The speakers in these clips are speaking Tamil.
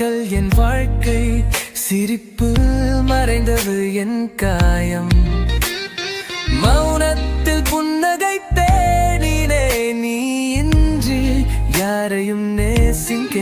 நாட்கள் என் வாழ்க்கை சிரிப்பு மறைந்தது என் காயம். மௌனத்தில் புன்னகை தேனினே நீ இன்றி யாரையும் நேசிக்க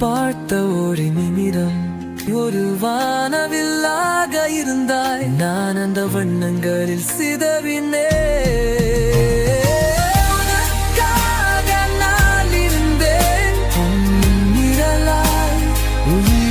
பார்த்த ஒரு நிமிடம் ஒரு வானவில்லாக இருந்தாய். நான் அந்த வண்ணங்களில் சிதறினே நான் இருந்தேன் நிழலாய் உயிர்